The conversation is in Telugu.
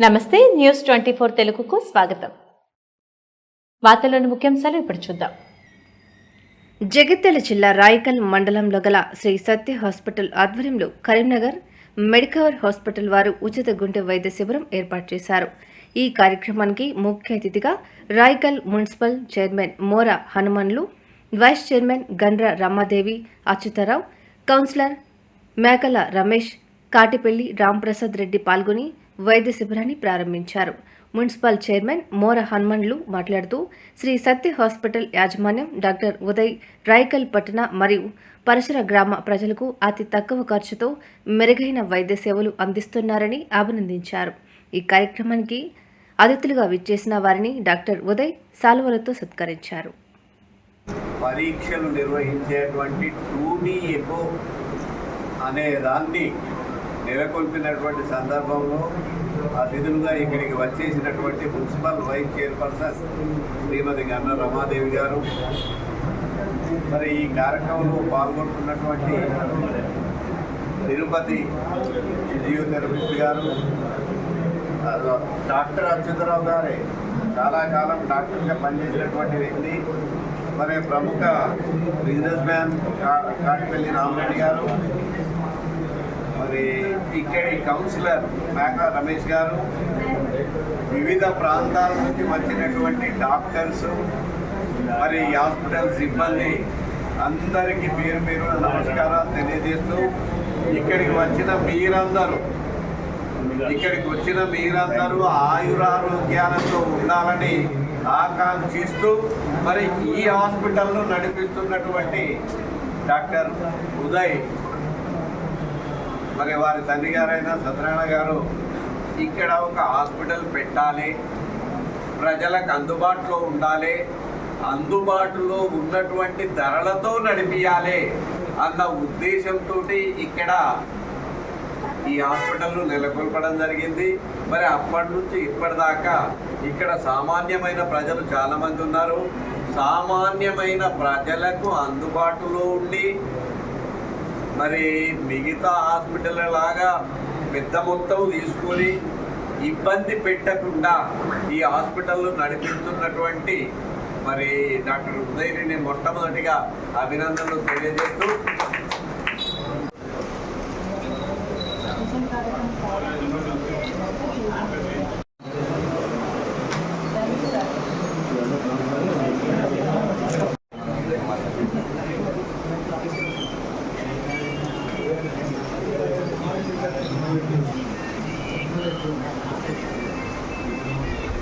నమస్తే న్యూస్ ట్వంటీ ఫోర్ తెలుగుకు స్వాగతం. వార్తలోని ముఖ్యాంశాలు ఇప్పుడు చూద్దాం. జగిత్యాల జిల్లా రాయకల్ మండలంలో గల శ్రీ సత్య హాస్పిటల్ ఆధ్వర్యంలో కరీంనగర్ మెడికవర్ హాస్పిటల్ వారు ఉచిత గుండె వైద్య శిబిరం ఏర్పాటు చేశారు. ఈ కార్యక్రమానికి ముఖ్య అతిథిగా Raikal municipal chairman Mora Hanumanlu vice chairman Gandra Ramadevi Achyutarao councillor Mekala Ramesh Katipalli Ramprasad Reddy పాల్గొని వైద్య శిబిరాన్ని ప్రారంభించారు. మున్సిపల్ చైర్మన్ మోర హనుమన్లు మాట్లాడుతూ శ్రీ సత్య హాస్పిటల్ యాజమాన్యం డాక్టర్ ఉదయ్ రాయకల్ పట్టణ మరియు పరిసర గ్రామ ప్రజలకు అతి తక్కువ ఖర్చుతో మెరుగైన వైద్య సేవలు అందిస్తున్నారని అభినందించారు. ఈ కార్యక్రమానికి అతిథులుగా విచ్చేసిన వారిని డాక్టర్ ఉదయ్ సాల్వలతో సత్కరించారు. పరీక్షలు నిర్వహించేటువంటి టూనీ ఎకో అనే దాన్ని నెలకొల్పినటువంటి సందర్భంలో అతిథులుగా ఇక్కడికి వచ్చేసినటువంటి మున్సిపల్ వైస్ చైర్పర్సన్ శ్రీమతి గన్న రమాదేవి గారు. మరి ఈ కార్యక్రమంలో పాల్గొంటున్నటువంటి తిరుపతి ఫిజియోథెరపిస్ట్ గారు డాక్టర్ అచ్యుతరావు గారే చాలా కాలం డాక్టర్గా పనిచేసినటువంటి వ్యక్తి మరి ప్రముఖ బిజినెస్ మ్యాన్ కా- కాటిపల్లి రామరెడ్డి గారు మరి ఇక్కడి కౌన్సిలర్ మేక రమేష్ గారు వివిధ ప్రాంతాల నుంచి వచ్చినటువంటి డాక్టర్స్ మరి హాస్పిటల్ సిబ్బంది అందరికీ పేరు పేరు నమస్కారాలు తెలియజేస్తూ ఇక్కడికి వచ్చిన మీరందరూ ఇక్కడికి వచ్చిన మీరందరూ ఆయురారోగ్యాలతో ఉండాలని ఆకాంక్షిస్తూ మరి ఈ హాస్పిటల్ను నడిపిస్తున్నటువంటి డాక్టర్ ఉదయ్ మరి వారి తండ్రి గారైన సత్యనారాయణ గారు ఇక్కడ ఒక హాస్పిటల్ పెట్టాలి. ప్రజలకు అందుబాటులో ఉండాలి. అందుబాటులో ఉన్నటువంటి ధరలతో నడిపించాలి అన్న ఉద్దేశంతో ఇక్కడ ఈ హాస్పిటల్ను నెలకొల్పడం జరిగింది. మరి అప్పటి నుంచి ఇప్పటిదాకా ఇక్కడ సామాన్యమైన ప్రజలు చాలామంది ఉన్నారు. సామాన్యమైన ప్రజలకు అందుబాటులో ఉండి మరి మిగతా హాస్పిటల్ లాగా పెద్ద మొత్తం తీసుకొని ఇబ్బంది పెట్టకుండా ఈ హాస్పిటల్ నడిపిస్తున్నటువంటి మరి డాక్టర్ ఉదయ్ని నేను మొట్టమొదటిగా అభినందనలు తెలియజేస్తూ Thank you.